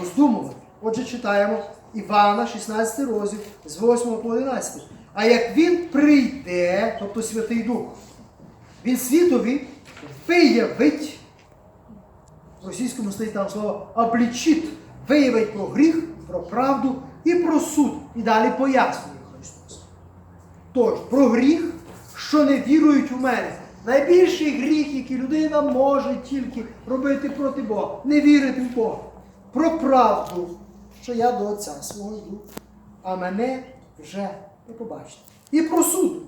роздумувати. Отже, читаємо Івана, 16 розділ з 8 по 11. А як він прийде, тобто Святий Дух, він світові виявить, в російському стоїть там слово облічить, виявить про гріх, про правду і про суд. І далі пояснює Христос. Тож, про гріх, що не вірують у мене. Найбільший гріх, який людина може тільки робити проти Бога, не вірити в Бога. Про правду, що я до Отця свого йду, а мене вже не побачите. І про суд,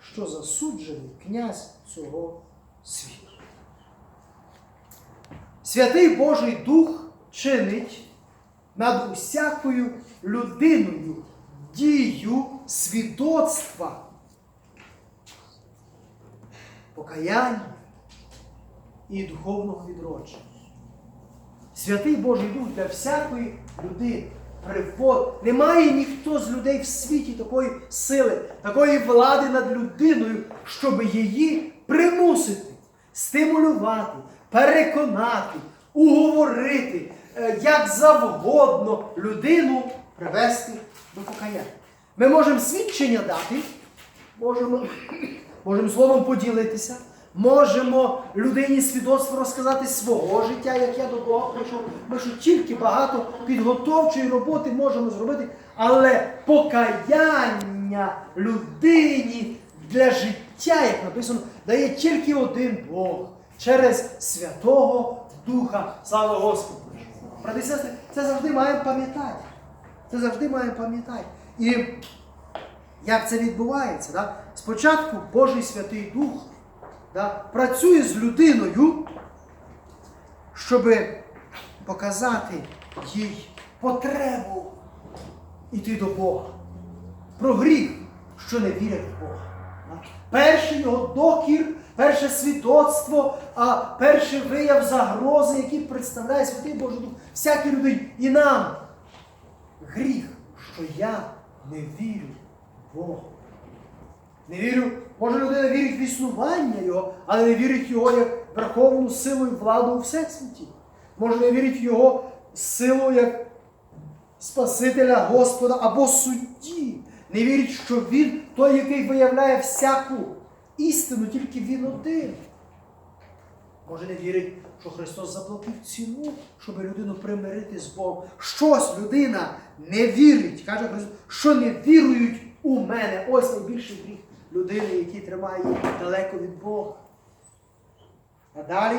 що засуджений князь цього світу. Святий Божий Дух чинить над усякою людиною дію свідоцтва, покаяння і духовного відродження. Святий Божий Дух для всякої людини. Привод. Немає ніхто з людей в світі такої сили, такої влади над людиною, щоб її примусити, стимулювати, переконати, уговорити, е, як завгодно людину привести до покаяння. Ми можемо свідчення дати, можемо, можемо словом поділитися, можемо людині свідоцтво розказати свого життя, як я до Бога прийшов. Ми що тільки багато підготовчої роботи можемо зробити, але покаяння людині для життя, як написано, дає тільки один Бог через Святого Духа. Слава Господу! Брати сестри, це завжди маємо пам'ятати. Це завжди маємо пам'ятати. І як це відбувається? Да? Спочатку Божий Святий Дух да, працює з людиною, щоб показати їй потребу йти до Бога. Про гріх, що не вірять в Бога. Да? Перший його докір, перше свідоцтво, а перший вияв загрози, який представляє Святий Божий Дух всякій людині і нам. Гріх, що я не вірю в Бога. Не вірю, може людина вірить в існування Його, але не вірить Його як верховну силу і владу у всесвіті. Може не вірить в Його силу як Спасителя Господа або судді. Не вірить, що Він той, який виявляє всяку істину, тільки Він один. Може не вірить, що Христос заплатив ціну, щоб людину примирити з Богом. Щось людина не вірить, каже Христос, що не вірують у мене. Ось найбільший гріх людини, який тримає її далеко від Бога. А далі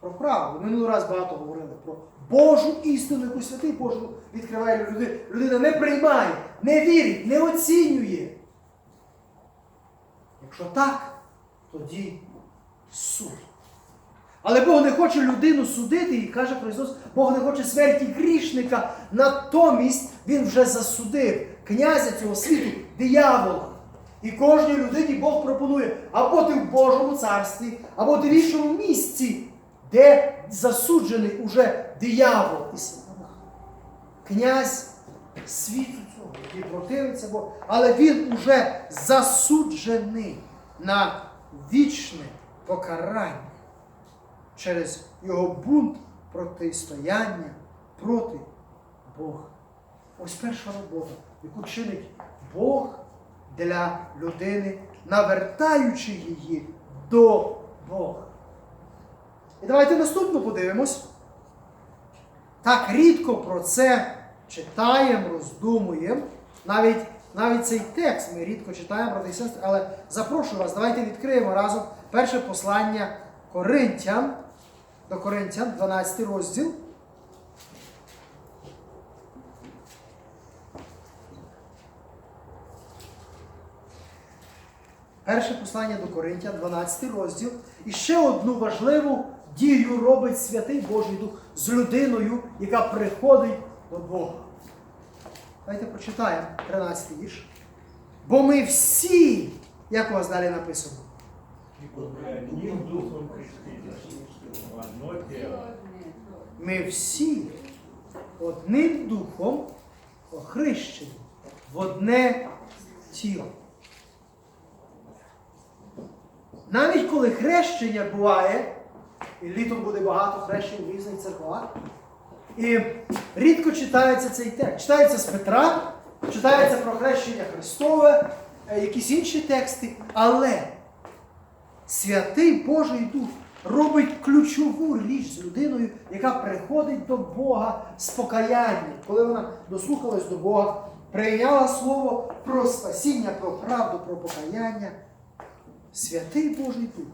про правду. Ми минулий раз багато говорили про Божу істину, яку святий Божу відкриває людина. Людина не приймає, не вірить, не оцінює. Якщо так, тоді суд. Але Бог не хоче людину судити, і каже Христос, Бог не хоче смерті грішника, натомість Він вже засудив князя цього світу, диявола. І кожній людині Бог пропонує або ти в Божому царстві, або ти в іншому місці, де засуджений уже диявол і сатана. Князь світу цього, який противиться Богу, але він уже засуджений на вічне покарання через його бунт протистояння проти Бога. Ось перша робота, яку чинить Бог для людини, навертаючи її до Бога. І давайте наступно подивимось. Так рідко про це читаємо, роздумуємо. Навіть, навіть цей текст ми рідко читаємо, брати і сестри, але запрошую вас, давайте відкриємо разом перше послання Коринтян, до Коринтян, 12 розділ. Перше послання до Коринтян, 12 розділ. І ще одну важливу дію робить Святий Божий Дух з людиною, яка приходить до Бога. Давайте прочитаємо 13 вірш. Бо ми всі, як у вас далі написано, ми всі одним духом охрещені в одне тіло. Навіть коли хрещення буває, і літом буде багато хрещень в різних церквах, І рідко читається цей текст. Читається з Петра, читається про хрещення Христове, е, якісь інші тексти, але Святий Божий Дух робить ключову річ з людиною, яка приходить до Бога з покаянням. Коли вона дослухалась до Бога, прийняла слово про спасіння, про правду, про покаяння. Святий Божий Дух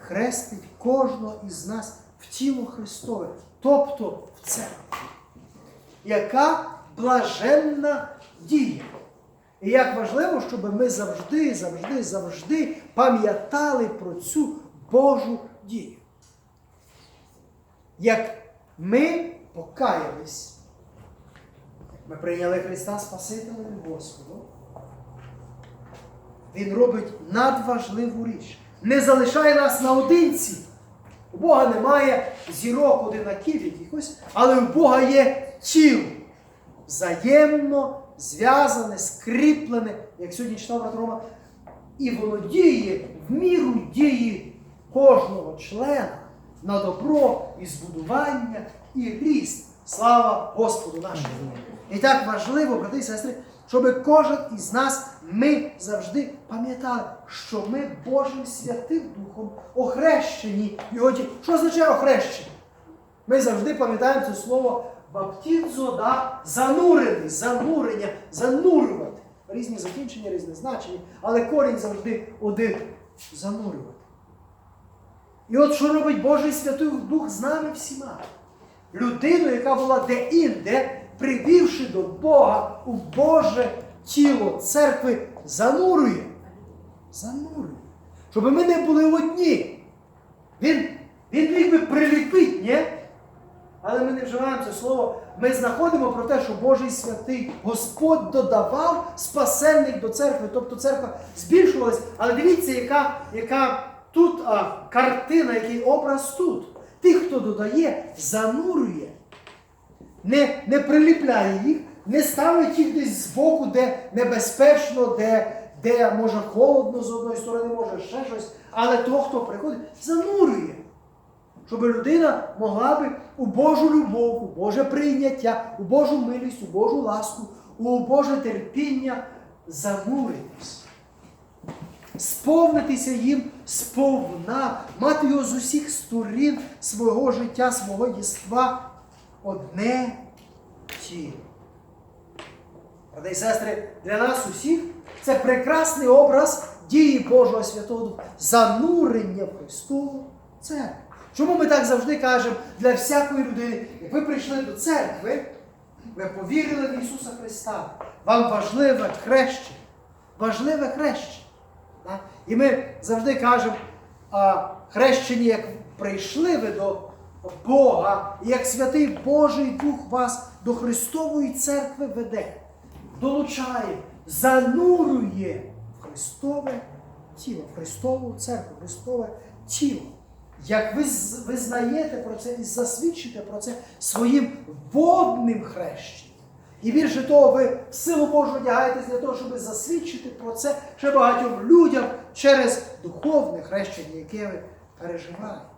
хрестить кожного із нас в тіло Христове, тобто в церкву. Яка блаженна дія. І як важливо, щоб ми завжди, завжди, завжди пам'ятали про цю Божу дію. Як ми покаялись, ми прийняли Христа Спасителем Господом, Він робить надважливу річ. Не залишає нас наодинці. У Бога немає зірок одинаків якихось, але у Бога є тіло. Взаємно зв'язане, скріплене, як сьогодні читав брат Рома, і воно діє в міру дії кожного члена на добро і збудування і ріст. Слава Господу нашому! І так важливо, брати і сестри, щоб кожен із нас ми завжди пам'ятали, що ми Божим Святим Духом охрещені. Його ті- Що означає охрещення? Ми завжди пам'ятаємо це слово баптізо, да? занурений, занурення, занурювати. Різні закінчення, різні значення, але корінь завжди один занурювати. І от що робить Божий Святий Дух з нами всіма? Людину, яка була де-інде, привівши до Бога у Боже тіло церкви, занурює. Занурює. Щоб ми не були одні. Він, він міг би приліпити, ні? Але ми не вживаємо це слово. Ми знаходимо про те, що Божий святий Господь додавав спасенних до церкви, тобто церква збільшувалась. Але дивіться, яка, яка тут а, картина, який образ тут. Тих, хто додає, занурює, не, не приліпляє їх, не ставить їх десь збоку, де небезпечно, де, де може холодно з одної сторони, може ще щось. Але того, хто приходить, занурює щоб людина могла би у Божу любов, у Боже прийняття, у Божу милість, у Божу ласку, у Боже терпіння зануритись, сповнитися їм сповна, мати його з усіх сторін свого життя, свого єства одне тіло. Брати і сестри, для нас усіх це прекрасний образ дії Божого Святого занурення в Христову церкву. Чому ми так завжди кажемо для всякої людини, як ви прийшли до церкви, ви повірили в Ісуса Христа, вам важливе хрещення, важливе хрещення. І ми завжди кажемо, хрещені, як прийшли ви до Бога, як святий Божий Дух вас до Христової церкви веде, долучає, занурює в Христове тіло, в Христову церкву, в Христове тіло. Як ви визнаєте про це і засвідчите про це своїм водним хрещенням. І більше того, ви в силу Божу одягаєтесь для того, щоб засвідчити про це ще багатьом людям через духовне хрещення, яке ви переживаєте.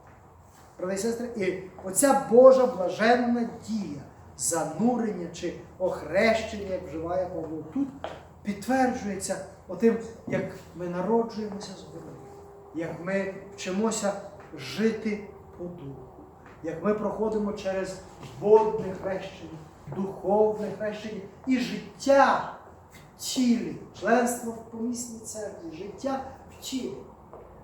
Брати і сестри, і оця Божа блаженна дія, занурення чи охрещення, як вживає Павло тут, підтверджується отим, як ми народжуємося згори, як ми вчимося жити по духу, як ми проходимо через водне хрещення, духовне хрещення і життя в тілі, членство в помісній церкві, життя в тілі.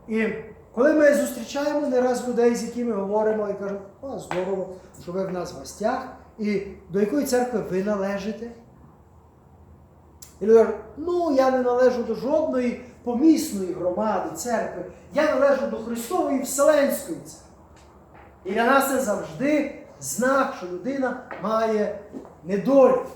І коли ми зустрічаємо не раз людей, з якими говоримо і кажемо, а здорово, що ви в нас в гостях, і до якої церкви ви належите? І люди кажуть, ну я не належу до жодної помісної громади, церкви, я належу до Христової Вселенської церкви. І для нас це завжди знак, що людина має недолік,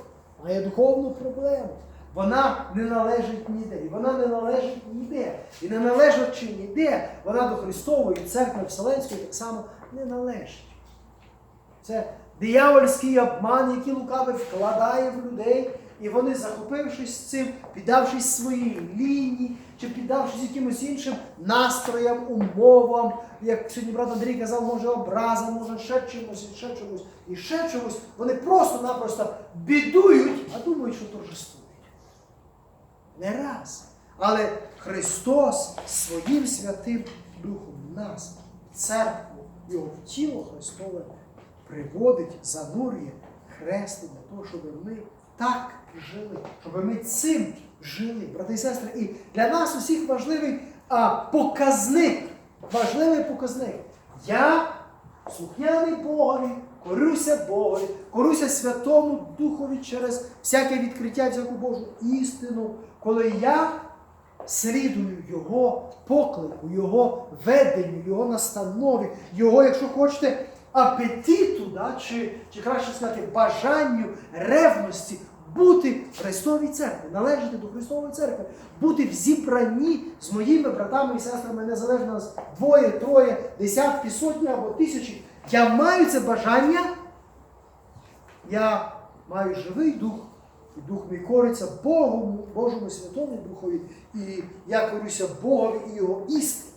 має духовну проблему. Вона не належить ніде. І вона не належить ніде. І не належачи ніде, вона до Христової церкви Вселенської так само не належить. Це диявольський обман, який лукавий вкладає в людей і вони, захопившись цим, піддавшись своїй лінії, чи піддавшись якимось іншим настроям, умовам, як сьогодні брат Андрій казав, може образа, може ще чимось, і ще чомусь, і ще чомусь, вони просто-напросто бідують, а думають, що торжествують. Не раз. Але Христос своїм святим Духом нас, церкву, його тіло Христове приводить, занурює хрестить для того, щоб ми так жили, щоб ми цим жили, брати і сестри. І для нас усіх важливий а, показник, важливий показник. Я слухняний Богові, корюся Богові, корюся Святому Духові через всяке відкриття, всяку Божу істину, коли я слідую Його поклику, Його веденню, Його настанові, Його, якщо хочете, апетиту, да, чи, чи краще сказати, бажанню, ревності бути в Христовій церкві, належати до Христової церкви, бути в зібранні з моїми братами і сестрами, незалежно нас двоє, троє, десятки, сотні або тисячі. Я маю це бажання, я маю живий дух, і дух мій кориться Богому, Божому Святому Духові, і я корюся Богові і Його істині.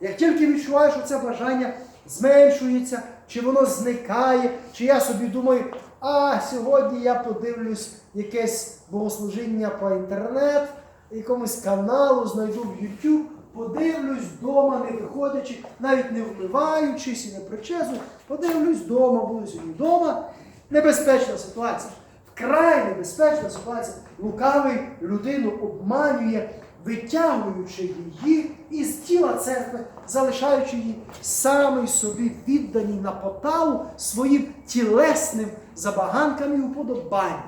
Як тільки відчуваю, що це бажання зменшується, чи воно зникає, чи я собі думаю, а сьогодні я подивлюсь якесь богослужіння по інтернет, якомусь каналу, знайду в YouTube, подивлюсь вдома, не виходячи, навіть не вмиваючись і не причезу, подивлюсь вдома, буду сьогодні вдома. Небезпечна ситуація. Вкрай небезпечна ситуація. Лукавий людину обманює, витягуючи її із тіла церкви, залишаючи її самий собі відданій на поталу своїм тілесним забаганкам і уподобанням.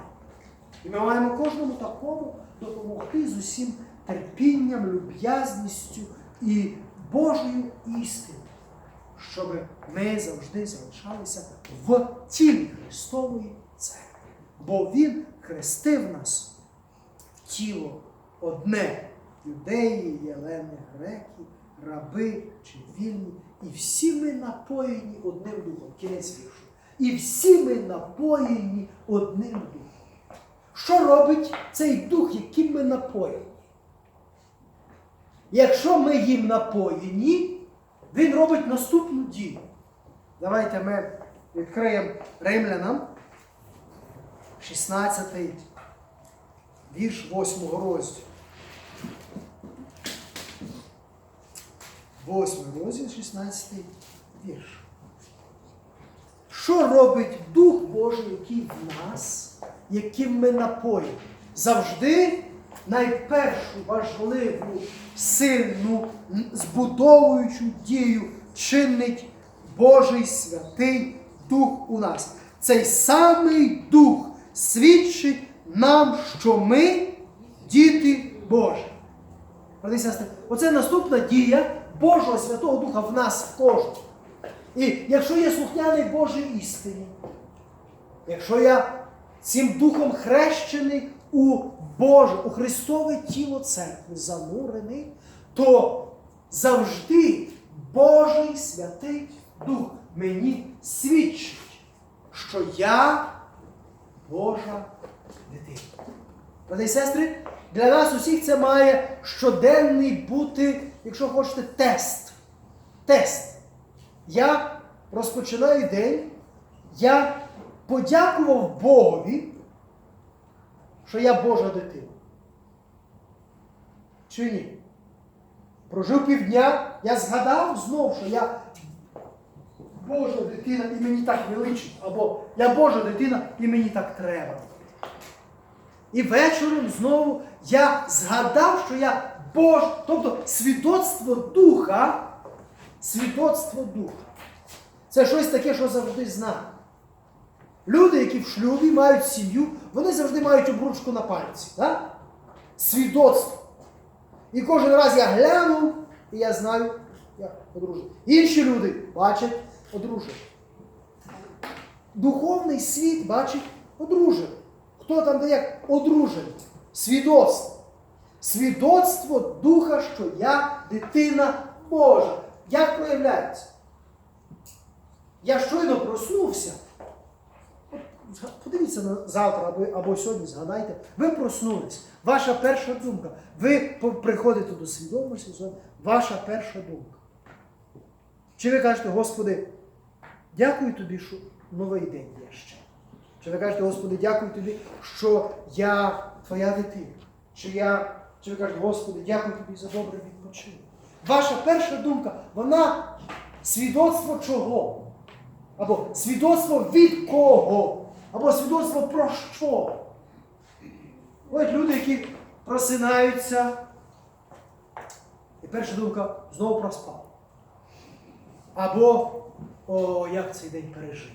І ми маємо кожному такому допомогти з усім терпінням, люб'язністю і Божою істиною, щоб ми завжди залишалися в тілі Христової церкви. Бо Він хрестив нас в тіло одне юдеї, єлени, греки, раби чи вільні. І всі ми напоєні одним духом. Кінець віршу. І всі ми напоєні одним духом. Що робить цей дух, яким ми напоєні? Якщо ми їм напоєні, він робить наступну дію. Давайте ми відкриємо римлянам 16 вірш 8 розділу. 8 розділ, 16 вірш. Що робить Дух Божий, який в нас, яким ми напоїмо? Завжди найпершу важливу, сильну, збудовуючу дію чинить Божий святий Дух у нас. Цей самий Дух свідчить нам, що ми діти Божі. Брати сестри, оце наступна дія Божого Святого Духа в нас в кожному. І якщо я слухняний Божій істині, якщо я цим духом хрещений у Боже, у Христове тіло церкви занурений, то завжди Божий Святий Дух мені свідчить, що я Божа дитина. Брати і сестри, для нас усіх це має щоденний бути, якщо хочете, тест. Тест. Я розпочинаю день, я подякував Богові, що я Божа дитина. Чи ні? Прожив півдня, я згадав знов, що я Божа дитина і мені так величить. Або я Божа дитина і мені так треба. І вечором знову я згадав, що я Бож, тобто свідоцтво духа, свідоцтво духа. Це щось таке, що завжди знаю. Люди, які в шлюбі мають сім'ю, вони завжди мають обручку на пальці. Так? Свідоцтво. І кожен раз я гляну, і я знаю, я одружений. Інші люди бачать одружений. Духовний світ бачить одружений. Хто там де як одружений? Свідоцтво. Свідоцтво духа, що я дитина Божа. Як проявляється? Я щойно проснувся. Подивіться. на завтра або, або сьогодні, згадайте, ви проснулись. Ваша перша думка. Ви приходите до свідомості, ваша перша думка. Чи ви кажете, Господи, дякую тобі, що новий день є ще. Чи ви кажете, Господи, дякую тобі, що я твоя дитина. Чи, я, чи ви кажете, Господи, дякую тобі за добрий відпочинок. Ваша перша думка, вона свідоцтво чого? Або свідоцтво від кого? Або свідоцтво про що? Ось люди, які просинаються. І перша думка знову проспав. Або о, як цей день пережити.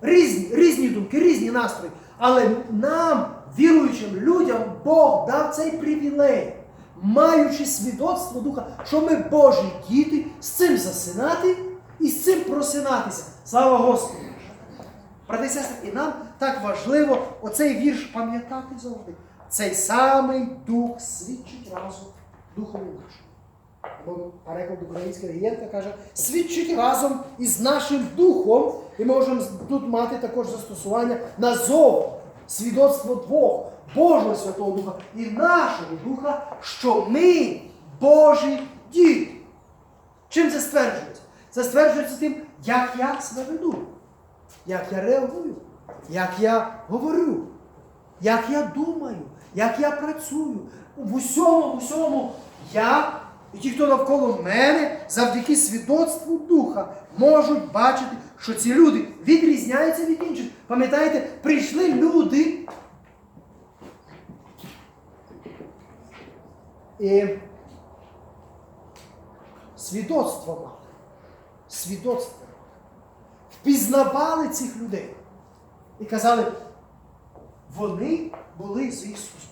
Різні, різні думки, різні настрої. Але нам, віруючим людям, Бог дав цей привілей, маючи свідоцтво Духа, що ми Божі діти, з цим засинати і з цим просинатися. Слава Господу! Брати і сестри, і нам так важливо оцей вірш пам'ятати завжди. Цей самий дух свідчить разом Духом нашим. Переклад український регієнта каже, свідчить разом із нашим духом, і ми можемо тут мати також застосування на зов, свідоцтво двох, Божого Святого Духа і нашого Духа, що ми Божі діти. Чим це стверджується? Це стверджується тим, як я себе веду, як я реагую, як я говорю, як я думаю, як я працюю. В усьому, в усьому я і ті, хто навколо мене, завдяки свідоцтву Духа, можуть бачити, що ці люди відрізняються від інших. Пам'ятаєте, прийшли люди. І свідоцтво мали. Свідоцтво. Впізнавали цих людей. І казали, вони були з Ісусом.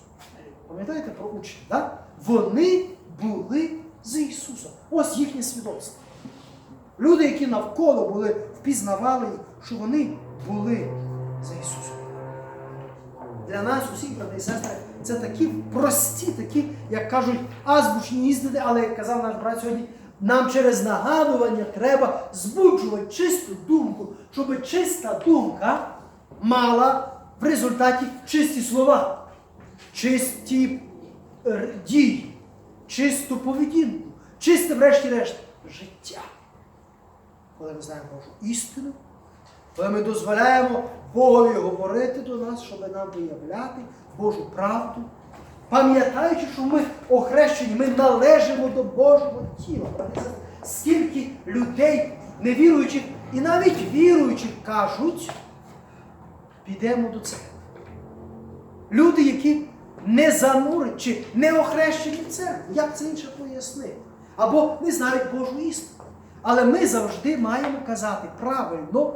Пам'ятаєте про учнів? Да? Вони були з Ісусом. Ось їхнє свідоцтво. Люди, які навколо були, впізнавали що вони були за Ісусом. Для нас, усіх, брати і сестри, це такі прості, такі, як кажуть, азбучні істини, але як казав наш брат сьогодні, нам через нагадування треба збуджувати чисту думку, щоб чиста думка мала в результаті чисті слова, чисті е, дії, чисту поведінку, чисте, врешті-решт, життя. Коли ми знаємо Божу істину, коли ми дозволяємо Богові говорити до нас, щоб нам виявляти Божу правду, пам'ятаючи, що ми охрещені, ми належимо до Божого тіла. Скільки людей, невіруючих і навіть віруючих кажуть, підемо до церкви. Люди, які не занурені чи не охрещені в церкву, як це інше пояснити? Або не знають Божу істину. Але ми завжди маємо казати правильно,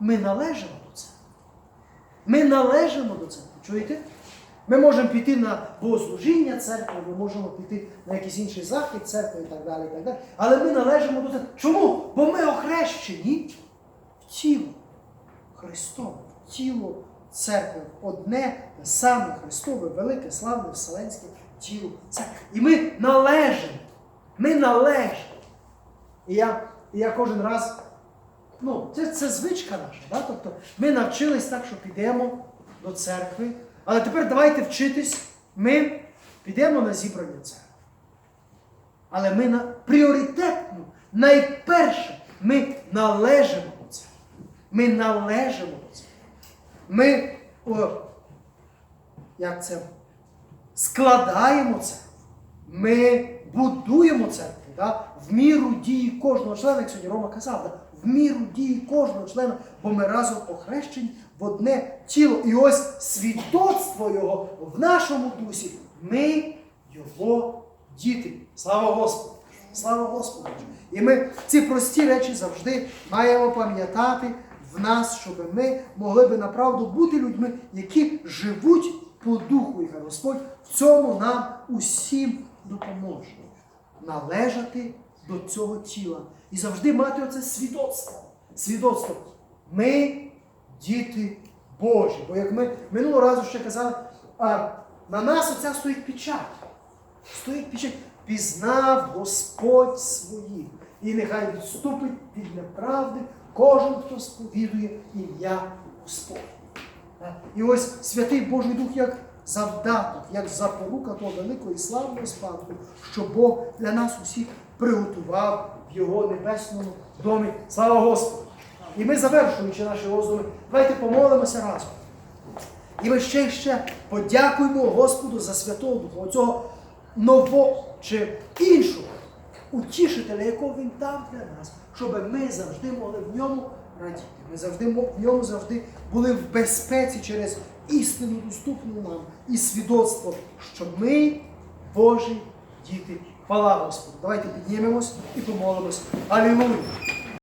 ми належимо до церкви. Ми належимо до церкви. Чуєте? Ми можемо піти на богослужіння церкви, ми можемо піти на якийсь інший захід церкви і так далі. І так далі. Але ми належимо до церкви. Чому? Бо ми охрещені в тіло Христове, в тіло церкви. Одне те саме Христове, велике, славне, вселенське тіло церкви. І ми належимо. Ми належимо. І я, і я кожен раз, ну, це, це звичка наша. Да? Тобто ми навчились так, що підемо до церкви. Але тепер давайте вчитись, ми підемо на зібрання церкви. Але ми на пріоритетно, найперше, ми належимо до церкви. Ми належимо до церкви. Ми, о, як це, складаємо церкву. Ми будуємо церкву. Да? В міру дії кожного члена, як сьогодні Рома казав, да? в міру дії кожного члена, бо ми разом охрещені в одне тіло. І ось свідоцтво Його в нашому дусі. Ми Його діти. Слава Господу! Слава Господу! І ми ці прості речі завжди маємо пам'ятати в нас, щоб ми могли би направду бути людьми, які живуть по духу. І хай Господь в цьому нам усім допоможе. Належати до цього тіла. І завжди мати оце свідоцтво. Свідоцтво. Ми діти Божі. Бо як ми минулого разу ще казали, а, на нас оця стоїть печать. Стоїть печать. Пізнав Господь своїх. І нехай відступить від неправди кожен, хто сповідує ім'я Господь. І ось святий Божий Дух як завдаток, як запорука того великого і славного спадку, що Бог для нас усіх приготував в Його небесному домі. Слава Господу! І ми, завершуючи наші роздуми, давайте помолимося разом. І ми ще ще подякуємо Господу за Святого Духа, цього нового чи іншого утішителя, якого Він дав для нас, щоб ми завжди могли в ньому радіти. Ми завжди в ньому завжди були в безпеці через істину, доступну нам і свідоцтво, що ми Божі діти. Хвала Господу. Давайте піднімемось і помолимось. Алілуя!